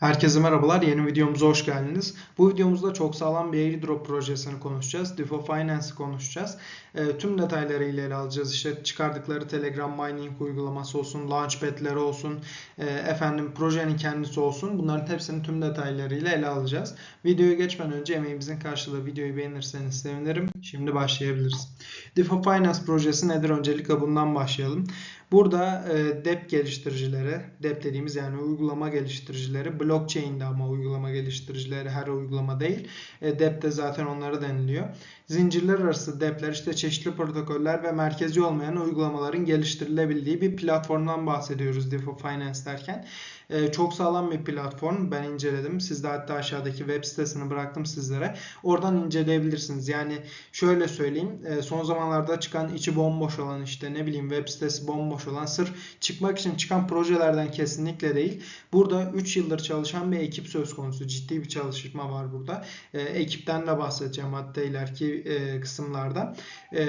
Herkese merhabalar. Yeni videomuza hoş geldiniz. Bu videomuzda çok sağlam bir airdrop projesini konuşacağız. DeFi Finance'ı konuşacağız. E, tüm detaylarıyla ele alacağız. İşte çıkardıkları Telegram mining uygulaması olsun, launchpad'leri olsun, e, efendim projenin kendisi olsun. Bunların hepsini tüm detaylarıyla ele alacağız. Videoya geçmeden önce emeğimizin karşılığı videoyu beğenirseniz sevinirim. Şimdi başlayabiliriz. DeFi Finance projesi nedir? Öncelikle bundan başlayalım. Burada e, DEP geliştiricileri, DEP dediğimiz yani uygulama geliştiricileri, blockchain'de ama uygulama geliştiricileri her uygulama değil. E, DEP de zaten onlara deniliyor. Zincirler arası DEP'ler işte çeşitli protokoller ve merkezi olmayan uygulamaların geliştirilebildiği bir platformdan bahsediyoruz DeFi Finance derken. E, çok sağlam bir platform. Ben inceledim. Siz de hatta aşağıdaki web sitesini bıraktım sizlere. Oradan inceleyebilirsiniz. Yani şöyle söyleyeyim. E, son zamanlarda çıkan içi bomboş olan işte ne bileyim web sitesi bomboş olan sırf çıkmak için çıkan projelerden kesinlikle değil. Burada 3 yıldır çalışan bir ekip söz konusu. Ciddi bir çalışma var burada. E, ekipten de bahsedeceğim hatta ileriki e, kısımlarda. E,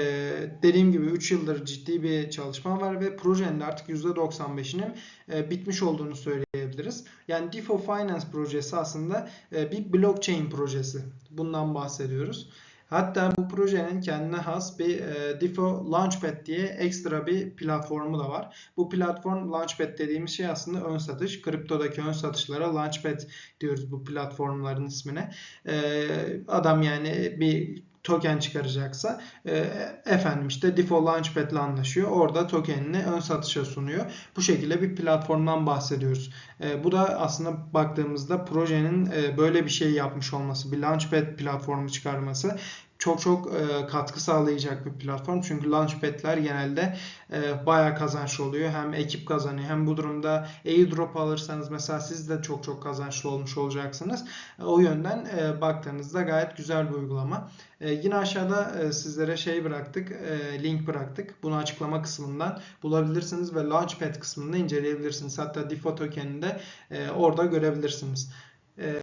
dediğim gibi 3 yıldır ciddi bir çalışma var ve projenin de artık %95'inin e, bitmiş olduğunu söyleyebiliriz. Yani DeFi Finance projesi aslında e, bir blockchain projesi. Bundan bahsediyoruz. Hatta bu projenin kendine has bir e, DeFi Launchpad diye ekstra bir platformu da var. Bu platform Launchpad dediğimiz şey aslında ön satış. Kriptodaki ön satışlara Launchpad diyoruz bu platformların ismine. E, adam yani bir token çıkaracaksa e, efendim işte DeFi Launchpad ile anlaşıyor. Orada tokenini ön satışa sunuyor. Bu şekilde bir platformdan bahsediyoruz. E, bu da aslında baktığımızda projenin e, böyle bir şey yapmış olması, bir Launchpad platformu çıkarması çok çok e, katkı sağlayacak bir platform. Çünkü Launchpad'ler genelde e, bayağı kazançlı oluyor. Hem ekip kazanıyor hem bu durumda airdrop alırsanız mesela siz de çok çok kazançlı olmuş olacaksınız. E, o yönden e, baktığınızda gayet güzel bir uygulama. E, yine aşağıda e, sizlere şey bıraktık, e, link bıraktık. Bunu açıklama kısmından bulabilirsiniz ve Launchpad kısmında inceleyebilirsiniz. Hatta DeFi tokenini de e, orada görebilirsiniz. E,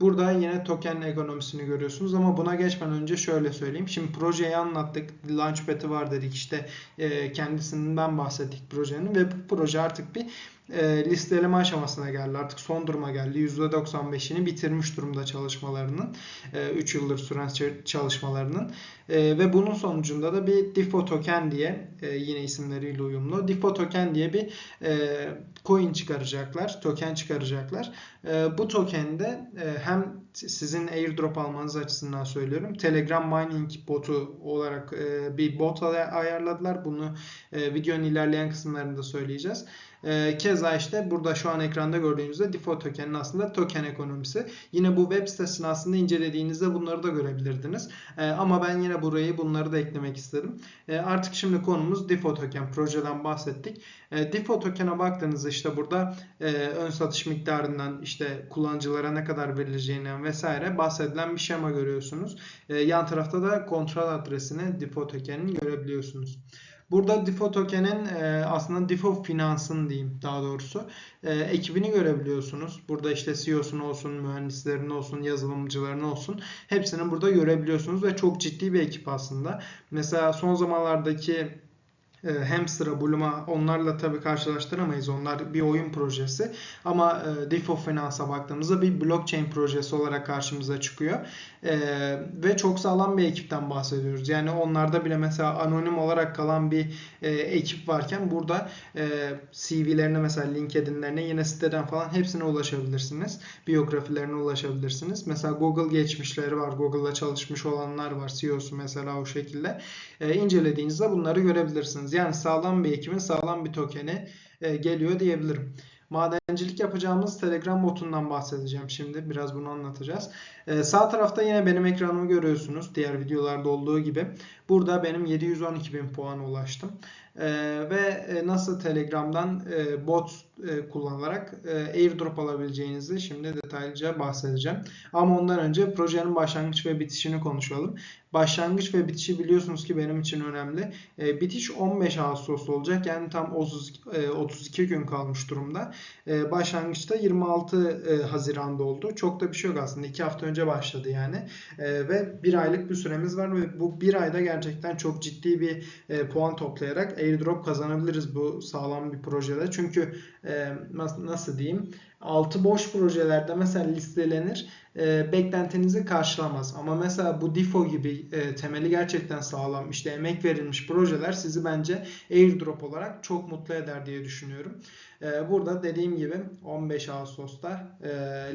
Burada yine token ekonomisini görüyorsunuz ama buna geçmeden önce şöyle söyleyeyim. Şimdi projeyi anlattık. Launchpad'i var dedik. İşte e, kendisinden bahsettik projenin ve bu proje artık bir e, listeleme aşamasına geldi. Artık son duruma geldi. %95'ini bitirmiş durumda çalışmalarının. E, 3 yıldır süren çalışmalarının. E, ve bunun sonucunda da bir DeFi token diye e, yine isimleriyle uyumlu DeFi token diye bir e, coin çıkaracaklar. Token çıkaracaklar. E, bu tokende e, hem sizin airdrop almanız açısından söylüyorum. Telegram mining botu olarak e, bir bot ayarladılar. Bunu e, videonun ilerleyen kısımlarında söyleyeceğiz. E, keza işte burada şu an ekranda gördüğünüzde default token'in aslında token ekonomisi. Yine bu web sitesini aslında incelediğinizde bunları da görebilirdiniz. E, ama ben yine burayı bunları da eklemek istedim. E, artık şimdi konumuz default token. Projeden bahsettik. E, default token'a baktığınızda işte burada e, ön satış miktarından işte kullanıcılara ne kadar verileceğinden vesaire bahsedilen bir şema görüyorsunuz. E, yan tarafta da kontrol adresini default token'in görebiliyorsunuz. Burada DeFi token'in e, aslında DeFi finansın diyeyim daha doğrusu e, ekibini görebiliyorsunuz. Burada işte CEO'sun olsun, mühendislerin olsun, yazılımcıların olsun hepsini burada görebiliyorsunuz ve çok ciddi bir ekip aslında. Mesela son zamanlardaki e, Hamster'a, Bloom'a onlarla tabii karşılaştıramayız. Onlar bir oyun projesi. Ama e, DeFi Finance'a baktığımızda bir blockchain projesi olarak karşımıza çıkıyor. E, ve çok sağlam bir ekipten bahsediyoruz. Yani onlarda bile mesela anonim olarak kalan bir e, ekip varken burada e, CV'lerine mesela LinkedIn'lerine yine siteden falan hepsine ulaşabilirsiniz. Biyografilerine ulaşabilirsiniz. Mesela Google geçmişleri var. Google'da çalışmış olanlar var. CEO'su mesela o şekilde. E, incelediğinizde bunları görebilirsiniz. Yani sağlam bir ekibin sağlam bir tokeni e, geliyor diyebilirim. Madencilik yapacağımız Telegram botundan bahsedeceğim şimdi. Biraz bunu anlatacağız. Ee, sağ tarafta yine benim ekranımı görüyorsunuz. Diğer videolarda olduğu gibi. Burada benim 712 bin puan ulaştım. Ee, ve e, nasıl Telegram'dan e, bot e, kullanarak e, airdrop alabileceğinizi şimdi detaylıca bahsedeceğim. Ama ondan önce projenin başlangıç ve bitişini konuşalım. Başlangıç ve bitişi biliyorsunuz ki benim için önemli. E, bitiş 15 Ağustos olacak. Yani tam 30, e, 32 gün kalmış durumda. E, başlangıçta 26 e, Haziran'da oldu. Çok da bir şey yok aslında. 2 hafta önce başladı yani. E, ve bir aylık bir süremiz var ve bu bir ayda gerçekten gerçekten çok ciddi bir e, puan toplayarak airdrop kazanabiliriz bu sağlam bir projede. Çünkü e, nasıl, diyeyim altı boş projelerde mesela listelenir e, beklentinizi karşılamaz. Ama mesela bu DIFO gibi e, temeli gerçekten sağlam işte emek verilmiş projeler sizi bence airdrop olarak çok mutlu eder diye düşünüyorum. E, burada dediğim gibi 15 Ağustos'ta e,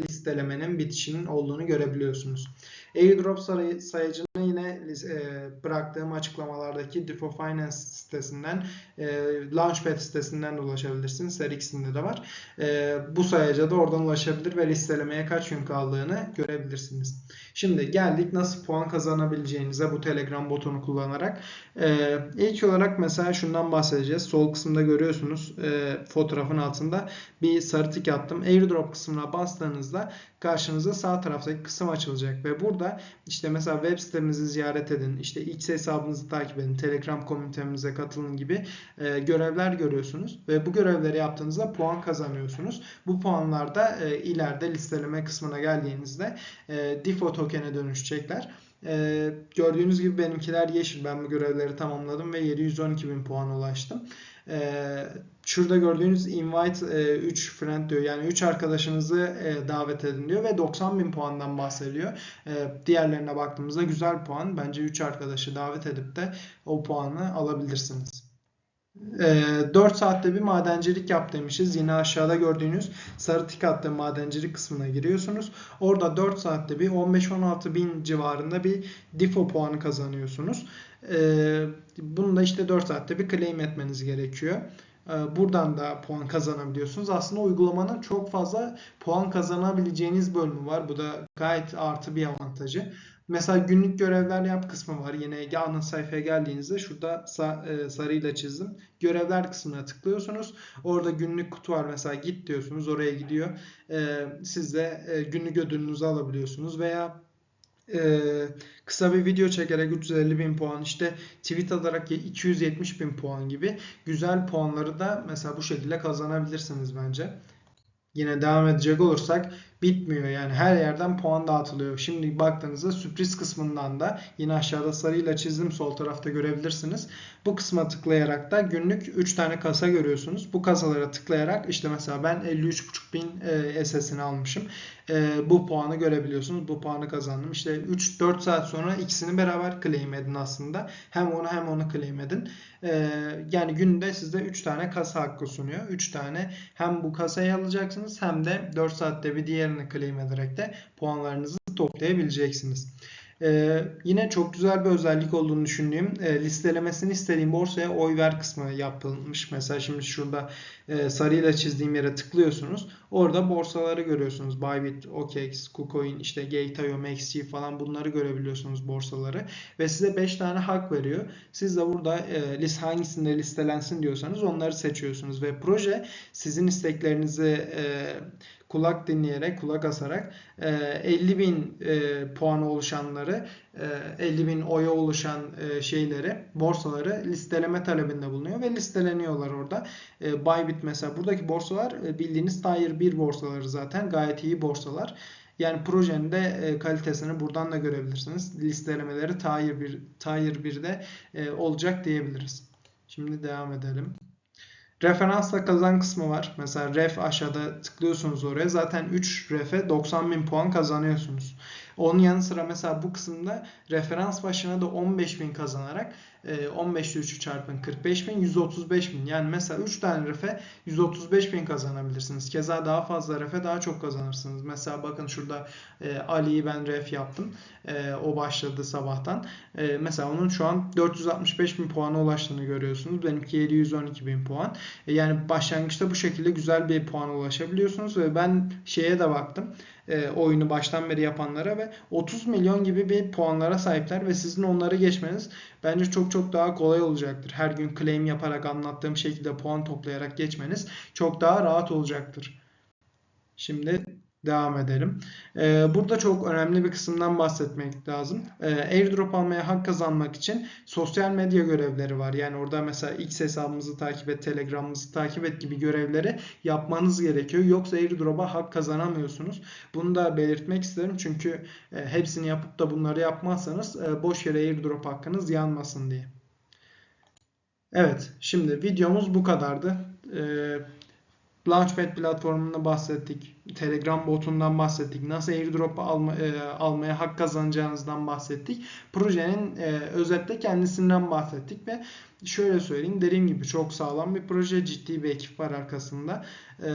listelemenin bitişinin olduğunu görebiliyorsunuz. Airdrop sayı, sayacını e, bıraktığım açıklamalardaki DeFi Finance sitesinden, e, Launchpad sitesinden de ulaşabilirsiniz. Her ikisinde de var. E, bu sayaca da oradan ulaşabilir ve listelemeye kaç gün kaldığını görebilirsiniz. Şimdi geldik nasıl puan kazanabileceğinize bu Telegram botonu kullanarak. E, ilk olarak mesela şundan bahsedeceğiz. Sol kısımda görüyorsunuz e, fotoğrafın altında bir sarı tik attım. Airdrop kısmına bastığınızda karşınıza sağ taraftaki kısım açılacak ve burada işte mesela web sitemizi ziyaret edin, işte X hesabınızı takip edin, Telegram komünitemize katılın gibi e, görevler görüyorsunuz ve bu görevleri yaptığınızda puan kazanıyorsunuz. Bu puanlar da e, ileride listeleme kısmına geldiğinizde e, DeFi token'e dönüşecekler. Ee, gördüğünüz gibi benimkiler yeşil. Ben bu görevleri tamamladım ve 712 bin puan ulaştım. Ee, şurada gördüğünüz invite e, 3 friend diyor. Yani 3 arkadaşınızı e, davet edin diyor ve 90 bin puandan bahsediyor. E, diğerlerine baktığımızda güzel puan. Bence 3 arkadaşı davet edip de o puanı alabilirsiniz. 4 saatte bir madencilik yap demişiz. Yine aşağıda gördüğünüz sarı tik attığım madencilik kısmına giriyorsunuz. Orada 4 saatte bir 15-16 bin civarında bir DIFO puanı kazanıyorsunuz. Bunu da işte 4 saatte bir claim etmeniz gerekiyor. Buradan da puan kazanabiliyorsunuz. Aslında uygulamanın çok fazla puan kazanabileceğiniz bölümü var. Bu da gayet artı bir avantajı. Mesela günlük görevler yap kısmı var. Yine ana sayfaya geldiğinizde şurada e, sarıyla çizdim. Görevler kısmına tıklıyorsunuz. Orada günlük kutu var. Mesela git diyorsunuz. Oraya gidiyor. E, siz de e, günlük ödülünüzü alabiliyorsunuz. Veya kısa bir video çekerek 350 bin puan işte tweet atarak 270 bin puan gibi güzel puanları da mesela bu şekilde kazanabilirsiniz bence. Yine devam edecek olursak bitmiyor. Yani her yerden puan dağıtılıyor. Şimdi baktığınızda sürpriz kısmından da yine aşağıda sarıyla çizdim sol tarafta görebilirsiniz. Bu kısma tıklayarak da günlük 3 tane kasa görüyorsunuz. Bu kasalara tıklayarak işte mesela ben 53.5 bin e, SS'ini almışım. E, bu puanı görebiliyorsunuz. Bu puanı kazandım. İşte 3-4 saat sonra ikisini beraber claim edin aslında. Hem onu hem onu claim edin. E, yani günde sizde 3 tane kasa hakkı sunuyor. 3 tane hem bu kasayı alacaksınız hem de 4 saatte bir diğer değerini claim ederek de puanlarınızı toplayabileceksiniz. Ee, yine çok güzel bir özellik olduğunu düşündüğüm e, listelemesini istediğim borsaya oy ver kısmı yapılmış. Mesela şimdi şurada e, sarıyla çizdiğim yere tıklıyorsunuz. Orada borsaları görüyorsunuz. Bybit, OKX, KuCoin, işte Gate.io, MaxG falan bunları görebiliyorsunuz borsaları. Ve size 5 tane hak veriyor. Siz de burada e, list hangisinde listelensin diyorsanız onları seçiyorsunuz. Ve proje sizin isteklerinizi e, kulak dinleyerek, kulak asarak 50 bin puanı oluşanları, 50 bin oya oluşan şeyleri, borsaları listeleme talebinde bulunuyor ve listeleniyorlar orada. Bybit mesela buradaki borsalar bildiğiniz Tier 1 borsaları zaten gayet iyi borsalar. Yani projenin de kalitesini buradan da görebilirsiniz. Listelemeleri Tier 1, Tier 1'de olacak diyebiliriz. Şimdi devam edelim. Referansla kazan kısmı var. Mesela ref aşağıda tıklıyorsunuz oraya. Zaten 3 refe 90 bin puan kazanıyorsunuz. Onun yanı sıra mesela bu kısımda referans başına da 15 bin kazanarak 15 ile 3'ü çarpın 45 bin 135 bin. Yani mesela 3 tane refe 135 bin kazanabilirsiniz. Keza daha fazla refe daha çok kazanırsınız. Mesela bakın şurada e, Ali'yi ben ref yaptım. E, o başladı sabahtan. E, mesela onun şu an 465 bin puana ulaştığını görüyorsunuz. Benimki 712 bin puan. E, yani başlangıçta bu şekilde güzel bir puana ulaşabiliyorsunuz ve ben şeye de baktım e, oyunu baştan beri yapanlara ve 30 milyon gibi bir puanlara sahipler ve sizin onları geçmeniz bence çok çok daha kolay olacaktır. Her gün claim yaparak anlattığım şekilde puan toplayarak geçmeniz çok daha rahat olacaktır. Şimdi devam edelim. Ee, burada çok önemli bir kısımdan bahsetmek lazım. Ee, airdrop almaya hak kazanmak için sosyal medya görevleri var. Yani orada mesela X hesabımızı takip et, Telegram'ımızı takip et gibi görevleri yapmanız gerekiyor. Yoksa airdrop'a hak kazanamıyorsunuz. Bunu da belirtmek isterim çünkü e, hepsini yapıp da bunları yapmazsanız e, boş yere airdrop hakkınız yanmasın diye. Evet, şimdi videomuz bu kadardı. Ee, Launchpad platformundan bahsettik. Telegram botundan bahsettik. Nasıl airdrop alma, e, almaya hak kazanacağınızdan bahsettik. Projenin e, özetle kendisinden bahsettik ve şöyle söyleyeyim dediğim gibi çok sağlam bir proje. Ciddi bir ekip var arkasında. E,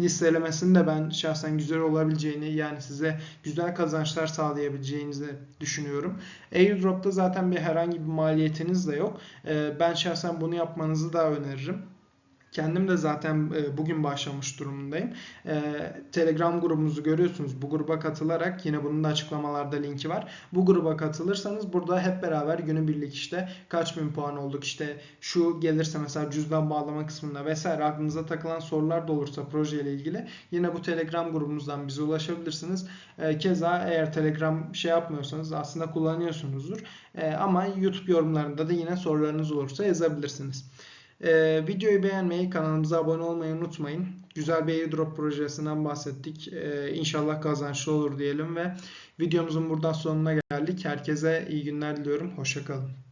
listelemesinin de ben şahsen güzel olabileceğini yani size güzel kazançlar sağlayabileceğinizi düşünüyorum. Airdrop'ta zaten bir herhangi bir maliyetiniz de yok. E, ben şahsen bunu yapmanızı da öneririm. Kendim de zaten e, bugün başlamış durumundayım. E, Telegram grubumuzu görüyorsunuz. Bu gruba katılarak yine bunun da açıklamalarda linki var. Bu gruba katılırsanız burada hep beraber günübirlik işte kaç bin puan olduk işte şu gelirse mesela cüzdan bağlama kısmında vesaire aklınıza takılan sorular da olursa projeyle ilgili yine bu Telegram grubumuzdan bize ulaşabilirsiniz. E, Keza eğer Telegram şey yapmıyorsanız aslında kullanıyorsunuzdur. Ama YouTube yorumlarında da yine sorularınız olursa yazabilirsiniz. Ee, videoyu beğenmeyi, kanalımıza abone olmayı unutmayın. Güzel bir airdrop projesinden bahsettik. Ee, inşallah kazançlı olur diyelim ve videomuzun buradan sonuna geldik. Herkese iyi günler diliyorum. Hoşçakalın.